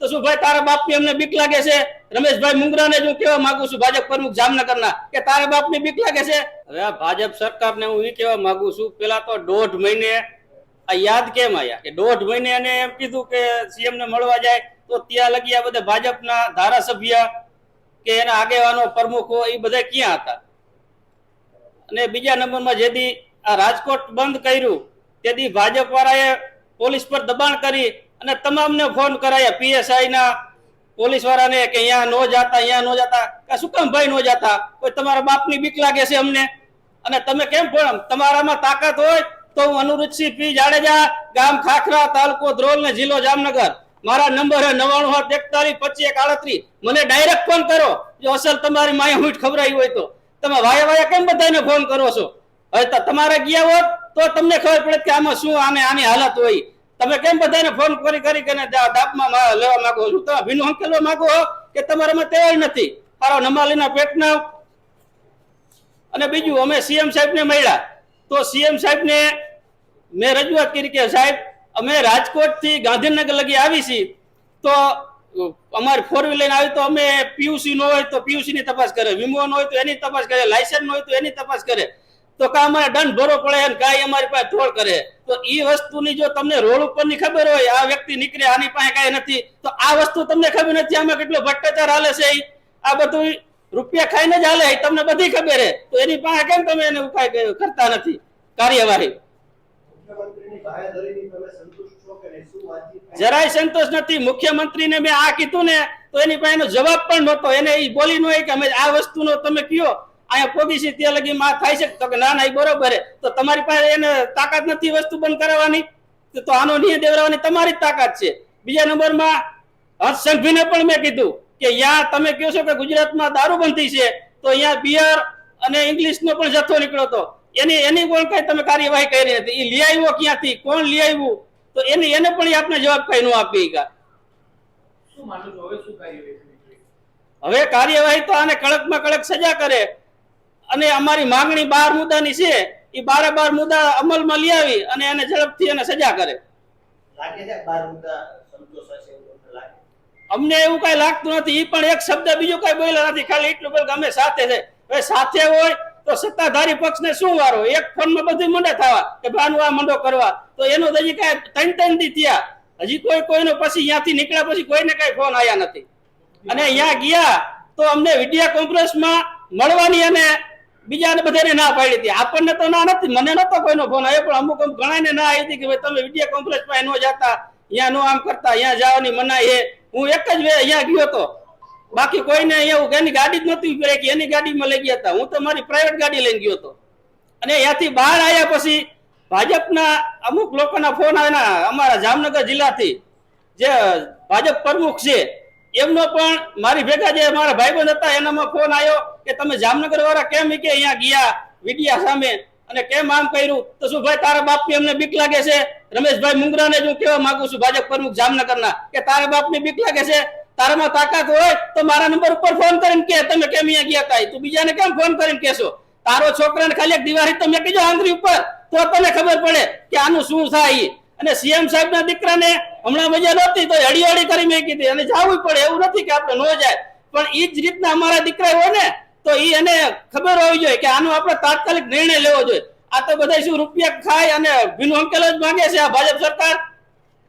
તો શું ભાઈ તારા બાપની અમને બીક લાગે છે? રમેશભાઈ મુંગરાને જ હું કહેવા માંગુ છું, ભાજપ પ્રમુખ જામનગરના. કે તારા બાપની બીક લાગે છે? હવે ભાજપ સરકારને હું એ કહેવા માંગુ છું, પેલા તો દોઢ મહિને, આ યાદ કેમ આયા? કે દોઢ મહિને એને એમ કીધું કે સીએમ ને મળવા જાય, તો ત્યાં લગી આ બધા ભાજપના ધારાસભ્ય કે એના આગેવાનો, પ્રમુખો એ બધા ક્યાં હતા? અને બીજા નંબરમાં જેથી આ રાજકોટ બંધ કર્યું તેથી ભાજપ વાળાએ પોલીસ પર દબાણ કરી અને તમામને ફોન કરાયા પીએસઆઈ ના પોલીસ વાળાને કે અહીંયા નો જાતા, અહીંયા નો જાતા. કે શું કામ ભાઈ નો જાતા? કોઈ તમારા બાપની બીક લાગે છે અમને? અને તમે કેમ પણ તમારામાં તાકાત હોય તો હું અનુરૂધસિંહ પી જાડેજા, ગામ ખાખરા, તાલુકો ધ્રોલ ને જિલ્લો જામનગર. મારા નંબર હે નવાણું હાથ એકતાલીસ પચીસ આડત્રીસ. મને ડાયરેક્ટ ફોન કરો. જો અસલ તમારી માયા હુંઠ ખબરાઈ હોય તો. તમે વાયા વાયા કેમ બધાને ફોન કરો છો? હવે તમારે ગયા હોત તો તમને ખબર પડે કે આમાં શું આને આની હાલત હોય. તમે કેમ બધાને ફોન કરી કરી કરીને દાબમાં લેવા માંગો છો? તમે ભીનું હંકેલવા માંગો કે તમારામાં તૈયાર નથી? મારો નમાલીના પેટના અને બીજું, અમે સીએમ સાહેબને મળ્યા. તો સીએમ સાહેબને મેં રજૂઆત કરી કે, સાહેબ, અમે રાજકોટથી ગાંધીનગર લગી આવી છીએ. તો અમારે ફોર વ્હીલર આવી તો અમે પીયુસી નો હોય તો પીયુસી ની તપાસ કરે. વીમો નો હોય તો એની તપાસ કરે. લાયસન્સ નો હોય તો એની તપાસ કરે. તો કા અમારે દંડ ભરવો પડે અને ગાય અમારી પાસે ઢોળ કરે. તો એ વસ્તુની જો તમને રોડ ઉપરની ખબર હોય આ વ્યક્તિ નીકળે આની પાસે કાંઈ નથી તો આ વસ્તુ તમને ખબર નથી આમાં કેટલો ભ્રષ્ટાચાર હાલે છે આ બધું રૂપિયા ખાઈને જ હાલે તમને બધી ખબર હે. તો એની પાસે કેમ તમે એને ઉપાય કરતા નથી. કાર્યવાહી? જરાય સંતોષ નથી. મુખ્યમંત્રીને મેં આ કીધું ને તો એની પાસે જવાબ પણ નહોતો. એને એ બોલી ન હોય કે અમે આ વસ્તુનો તમે કયો? અહીંયા કોબીસી તે લગી માં થાય છે. તો કે ના ના એ બરોબર તો તમારી પાસે એને તાકાત નથી વસ્તુ બંધ કરાવવાની? તો- આનો નિયમ દેવડાવવાની તમારી જ તાકાત છે. બીજા નંબરમાં હર્ષ સંઘવીને પણ મેં કીધું કે અહીંયા તમે કહો છો કે ગુજરાતમાં દારૂબંધી છે તો અહીંયા બિયર અને ઇંગ્લિશનો પણ જથ્થો નીકળ્યો હતો. એની એની પણ કઈ તમે કાર્યવાહી કરી હતી? એ લઈ આવ્યો ક્યાંથી? કોણ લઈ આવ્યું? તો એની એને પણ આપને જવાબ કઈ નો આપી ગયા હવે કાર્યવાહી તો આને કડકમાં કડક સજા કરે. અને અમારી માંગણી બાર મુદ્દાની છે એ બારે બાર મુદ્દા અમલમાં લઈ આવી અને એને ઝડપથી એને સજા કરે. અમને એવું કઈ લાગતું નથી એ પણ એક શબ્દ બીજું કઈ બોલ્યો નથી ખાલી એટલું બોલ અમે સાથે છે. હવે સાથે હોય તો સત્તાધારી પક્ષને શું વારો? એક ફોનમાં બધું મંડે થવા કે ભાનું આ મંડો કરવા. તો એનો હજી કઈ ત્રણ ત્રણ દી થયા. હજી કોઈ કોઈનો પછી અહીંયાથી નીકળ્યા પછી કોઈને કઈ ફોન આવ્યા નથી. અને અહીંયા ગયા તો અમને વીડિયો કોન્ફરન્સમાં મળવાની અને બીજાને બધાને ના પાડી હતી. આપણને તો ના નથી, મને નતો કોઈનો ફોન આવ્યો પણ અમુક અમુક ઘણાને ના આવી હતી કે ભાઈ તમે વીડિયો કોન્ફરન્સમાં ન જતા, અહીંયા નો આમ કરતા, અહીંયા જવાની મનાઈ એ હું એક જ વે અહીંયા ગયો હતો બાકી કોઈને એવું એની ગાડી જ નહોતી કે એની ગાડીમાં લઈ ગયા હતા. હું તો મારી પ્રાઇવેટ ગાડી લઈને ગયો હતો. અને ત્યાંથી બહાર આવ્યા પછી ભાજપના અમુક લોકોના ફોન આવ્યા અમારા જામનગર જિલ્લાથી. જે ભાજપ પ્રમુખ છે એમનો પણ મારી ભેગા જે મારા ભાઈબંધ હતા, એનામાં ફોન આવ્યો કે તમે જામનગર વાળા કેમ કે અહીંયા ગયા વિડિયા સામે? અને કેમ આમ કર્યું? તો શું ભાઈ, તારા બાપની અમને બીક લાગે છે? રમેશભાઈ મુંગરાને જ હું કહેવા માંગુ છું, ભાજપ પ્રમુખ જામનગરના, કે તારા બાપની બીક લાગે છે? તારામાં તાકાત હોય તો મારા નંબર ઉપર ફોન કરીને કે તમે કેમ અહીંયા ગયા તા? તું બીજાને કેમ ફોન કરીને કહેશો? તારો છોકરાને ખાલી એક દિવાળી તમે કીધો આંગળી ઉપર. તો તને ખબર પડે કે આનું શું થાય. અને સીએમ સાહેબના દીકરાને હમણાં મજા નહોતી, તો હળી હળી કરી મેં કીધી અને જવું પડે, એવું નથી કે આપણે ન જાય. પણ એ જ રીતના અમારા દીકરા હોય ને, તો એ એને ખબર હોવી જોઈએ કે આનો આપણે તાત્કાલિક નિર્ણય લેવો જોઈએ. આ તો બધા શું રૂપિયા ખાય અને ભીનું અંકેલ જ માંગે છે આ ભાજપ સરકાર?